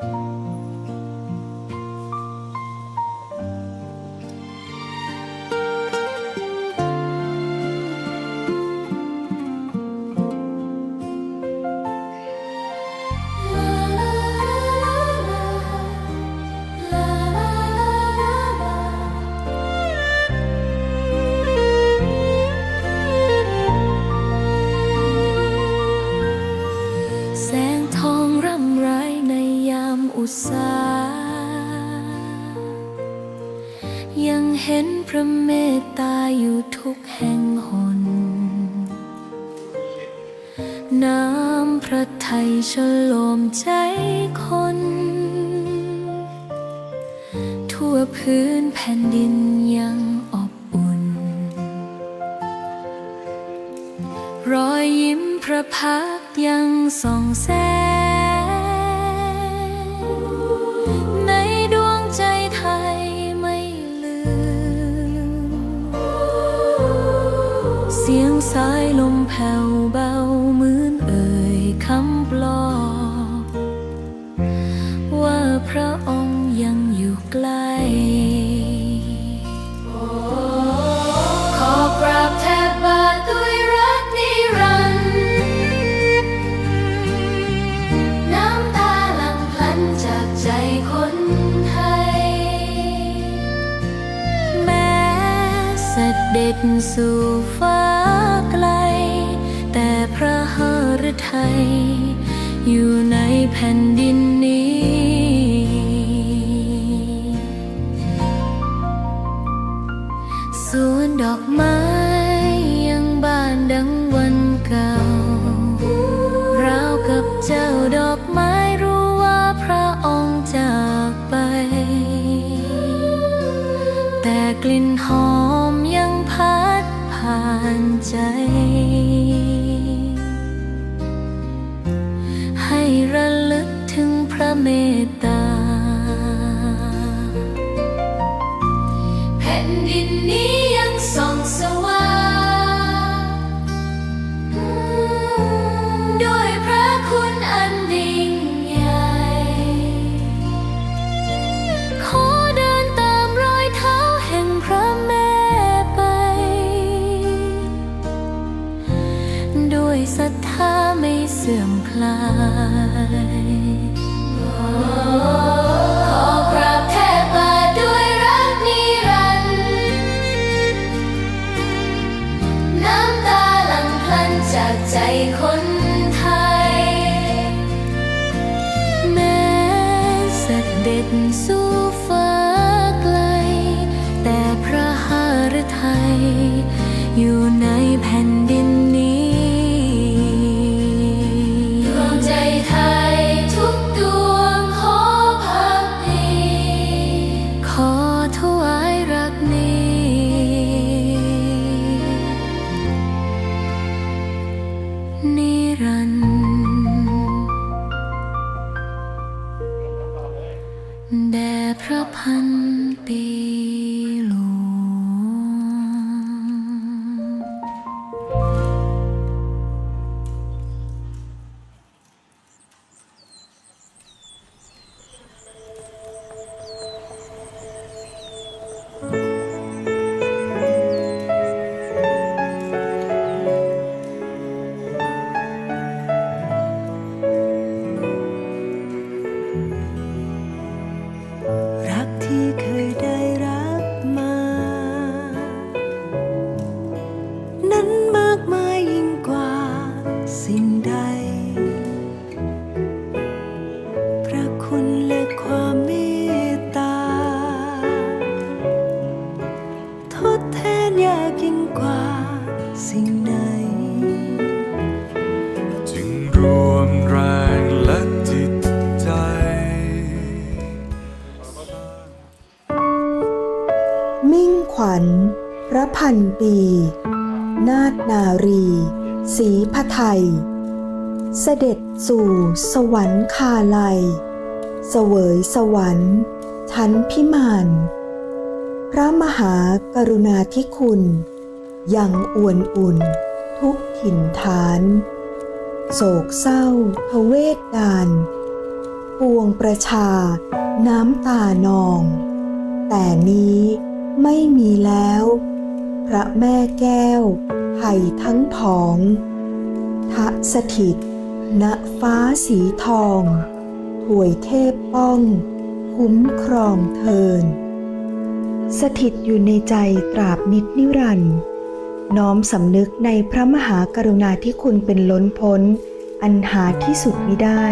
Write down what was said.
แามอุตสายังเห็นพระเมตตาอยู่ทุกแห่งหน น้ำพระทัยฉลมใจคน ทั่วพื้นแผ่นดินยังอบอุ่น รอยยิ้มพระพักยังส่องแสง สียงสายลมแผ่วเบาเหมือนเอ่ยคำปลอบว่าพระองค์ยังอยู่ใกล้ขอกราบแทบบาทด้วยรักนิรันดร์น้ำตาหลั่งพลันจากใจคนไทย แม้เสด็จสู่ฟ้า ไกล แต่พระหฤทัยอยู่ในแผ่นดินนี้านใจ ให้ระลึกถึงพระเมตตา ด้วยศรัทธาไม่เสื่อมคลายขอกราบแทบบาด้วยรักนิรันดร์น้ำตาหลั่งพลันจากใจคนไทย แม้สเด็จสู่ฟ้าไกล แต่พระหฤทัยอยู่ในแผ่นดิน พระพันปี ระคุณและความเมตตา ทดแทนยากยิ่งกว่าสิ่งไหนจึงรวมแรงและจิตใจ มิ่งขวัญ พระพันปี นาฏนารีศรีพไทย เสด็จสู่สวรรคาลัย เสวยสวรรค์ ชั้นพิมาน พระมหากรุณาธิคุณ ยังอวนอุ่น ทุกถิ่นฐาน โศกเศร้าทเวศดานปวงประชา น้ำตานอง แต่นี้ไม่มีแล้ว พระแม่แก้วไผ่ทั้งผองทะสถิต ณฟ้าสีทองถวยเทพป้อง คุ้มครองเทิน สถิตอยู่ในใจตราบนิดนิรันดร์น้อมสำนึกในพระมหากรุณาธิคุณเป็นล้นพ้น อันหาที่สุดมิได้